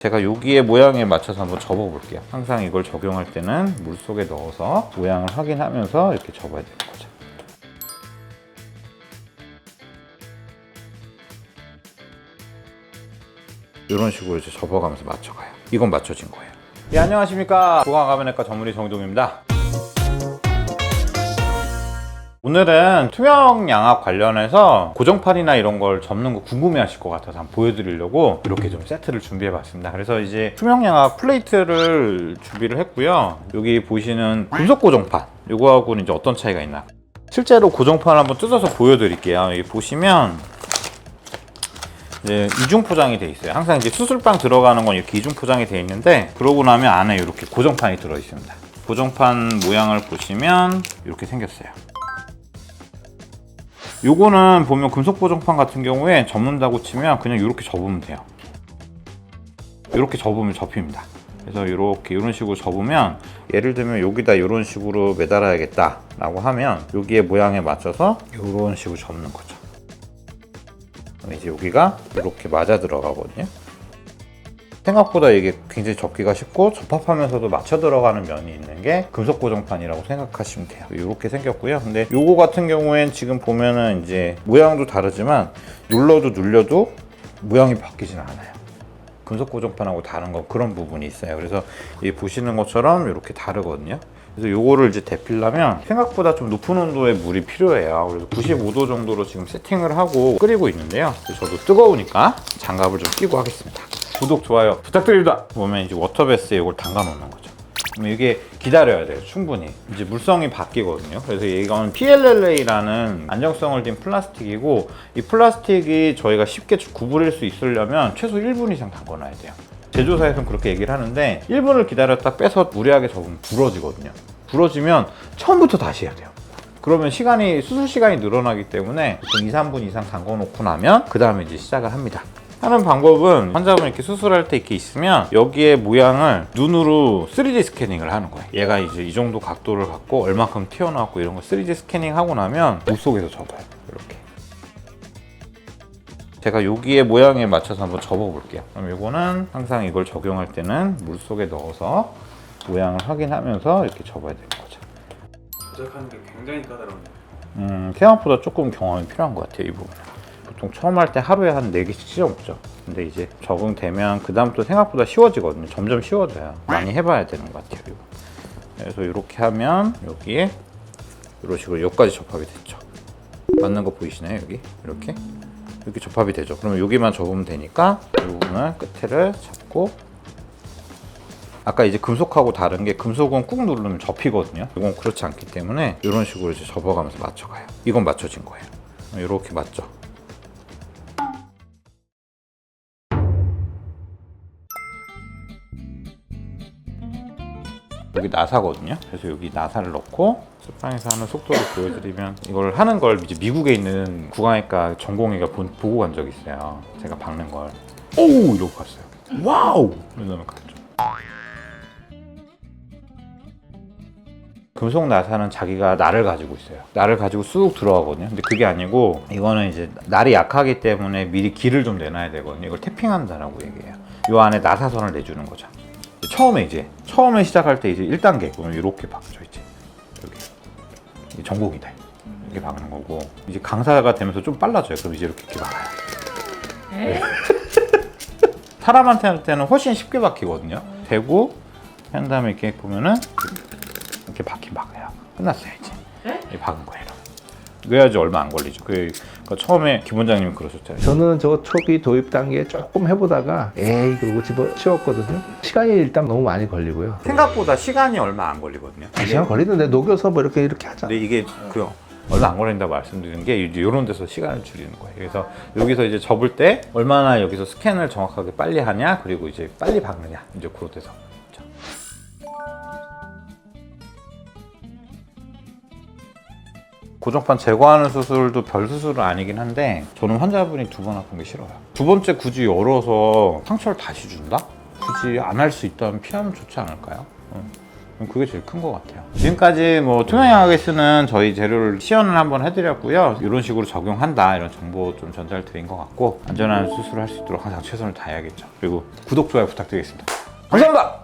제가 여기에 모양에 맞춰서 한번 접어 볼게요. 항상 이걸 적용할 때는 물 속에 넣어서 모양을 확인하면서 이렇게 접어야 되는 거죠. 이런 식으로 이제 접어가면서 맞춰가요. 이건 맞춰진 거예요. 예, 안녕하십니까. 보강가면외과 전문의 정동입니다. 오늘은 투명 양압 관련해서 고정판이나 이런 걸 접는 거 궁금해 하실 것 같아서 한번 보여드리려고 이렇게 좀 세트를 준비해 봤습니다. 그래서 이제 투명 양압 플레이트를 준비를 했고요. 여기 보시는 금속 고정판, 이거하고는 이제 어떤 차이가 있나. 실제로 고정판 한번 뜯어서 보여드릴게요. 여기 보시면 이제 이중 포장이 돼 있어요. 항상 이제 수술방 들어가는 건 이렇게 이중 포장이 돼 있는데 그러고 나면 안에 이렇게 고정판이 들어 있습니다. 고정판 모양을 보시면 이렇게 생겼어요. 요거는 보면 금속 고정판 같은 경우에 접는다고 치면 그냥 이렇게 접으면 돼요. 이렇게 접으면 접힙니다. 그래서 이렇게 이런 식으로 접으면 예를 들면 여기다 이런 식으로 매달아야겠다 라고 하면 여기에 모양에 맞춰서 이런 식으로 접는 거죠. 이제 여기가 이렇게 맞아 들어가거든요. 생각보다 이게 굉장히 접기가 쉽고 접합하면서도 맞춰 들어가는 면이 있는 게 금속 고정판이라고 생각하시면 돼요. 이렇게 생겼고요. 근데 요거 같은 경우엔 지금 보면은 이제 모양도 다르지만 눌러도 눌려도 모양이 바뀌진 않아요. 금속 고정판하고 다른 거 그런 부분이 있어요. 그래서 이 보시는 것처럼 이렇게 다르거든요. 그래서 요거를 이제 데피려면 생각보다 좀 높은 온도의 물이 필요해요. 그래서 95도 정도로 지금 세팅을 하고 끓이고 있는데요. 저도 뜨거우니까 장갑을 좀 끼고 하겠습니다. 구독, 좋아요 부탁드립니다. 보면 이제 워터베스에 이걸 담가 놓는 거죠. 그럼 이게 기다려야 돼요, 충분히. 이제 물성이 바뀌거든요. 그래서 이건 PLLA라는 안정성을 띤 플라스틱이고, 이 플라스틱이 저희가 쉽게 구부릴 수 있으려면 최소 1분 이상 담궈놔야 돼요. 제조사에서는 그렇게 얘기를 하는데, 1분을 기다렸다 빼서 무리하게 접으면 부러지거든요. 부러지면 처음부터 다시 해야 돼요. 그러면 시간이, 수술 시간이 늘어나기 때문에 보통 2, 3분 이상 담궈 놓고 나면, 그 다음에 이제 시작을 합니다. 하는 방법은 환자분 이렇게 수술할 때 이렇게 있으면 여기에 모양을 눈으로 3D 스캐닝을 하는 거예요. 얘가 이제 이 정도 각도를 갖고 얼마큼 튀어나왔고 이런 거 3D 스캐닝 하고 나면 물 속에서 접어요. 이렇게. 제가 여기에 모양에 맞춰서 한번 접어볼게요. 그럼 이거는 항상 이걸 적용할 때는 물 속에 넣어서 모양을 확인하면서 이렇게 접어야 되는 거죠. 조작하는 게 굉장히 까다롭네요. 음, 생각보다 조금 경험이 필요한 것 같아요, 이 부분은. 보통 처음 할 때 하루에 한 4개씩 찢어 먹죠. 근데 이제 적응되면 그 다음부터 생각보다 쉬워지거든요. 점점 쉬워져요. 많이 해봐야 되는 것 같아요, 이거. 그래서 이렇게 하면 여기에 이런 식으로 여기까지 접합이 됐죠. 맞는 거 보이시나요, 여기? 이렇게? 이렇게 접합이 되죠. 그러면 여기만 접으면 되니까 이 부분을 끝에를 잡고 아까 이제 금속하고 다른 게 금속은 꾹 누르면 접히거든요. 이건 그렇지 않기 때문에 이런 식으로 이제 접어가면서 맞춰가요. 이건 맞춰진 거예요. 이렇게 맞죠. 여기 나사거든요. 그래서 여기 나사를 넣고 스파에서 하는 속도를 보여드리면 이걸 하는 걸 이제 미국에 있는 구강외과 전공의가 본- 보고 간 적이 있어요. 제가 박는 걸. 오 이러고 갔어요. 와우 이러면 갔죠. 금속 나사는 자기가 날을 가지고 있어요. 날을 가지고 쑥 들어가거든요. 근데 그게 아니고 이거는 이제 날이 약하기 때문에 미리 길을 좀 내놔야 되거든요. 이걸 태핑한다라고 얘기해요. 이 안에 나사선을 내주는 거죠. 처음에 이제 처음에 시작할 때 이제 1단계 그러면 이렇게 박죠 이제 여기 이게 전곡이다 이렇게 박는 거고 이제 강사가 되면서 좀 빨라져요. 그럼 이제 이렇게 이렇게 박아요. 네. 사람한테 할 때는 훨씬 쉽게 박히거든요. 대고 한 다음에 이렇게 보면은 이렇게 박힌 박아요. 끝났어요 이제. 이 박은 거예요. 그래야지 얼마 안 걸리죠. 그 그러니까 처음에 김원장님이 그러셨잖아요. 저는 저 초기 도입 단계에 조금 해보다가 에이 그러고 집어 치웠거든요. 시간이 일단 너무 많이 걸리고요. 생각보다 시간이 얼마 안 걸리거든요. 시간 걸리는데 녹여서 뭐 이렇게 이렇게 하잖아. 근데 이게 그 얼마 안 걸린다고 말씀드리는 게 이제 이런 데서 시간을 줄이는 거예요. 그래서 여기서 이제 접을 때 얼마나 여기서 스캔을 정확하게 빨리 하냐 그리고 이제 빨리 박느냐 이제 그런 데서 고정판 제거하는 수술도 별 수술은 아니긴 한데 저는 환자분이 두 번 아픈 게 싫어요. 두 번째 굳이 열어서 상처를 다시 준다? 굳이 안 할 수 있다면 피하면 좋지 않을까요? 응. 그게 제일 큰 것 같아요. 지금까지 뭐 투명하게 쓰는 저희 재료를 시연을 한번 해드렸고요. 이런 식으로 적용한다 이런 정보 좀 전달 드린 것 같고 안전한 수술을 할 수 있도록 항상 최선을 다해야겠죠. 그리고 구독 좋아요 부탁드리겠습니다. 감사합니다.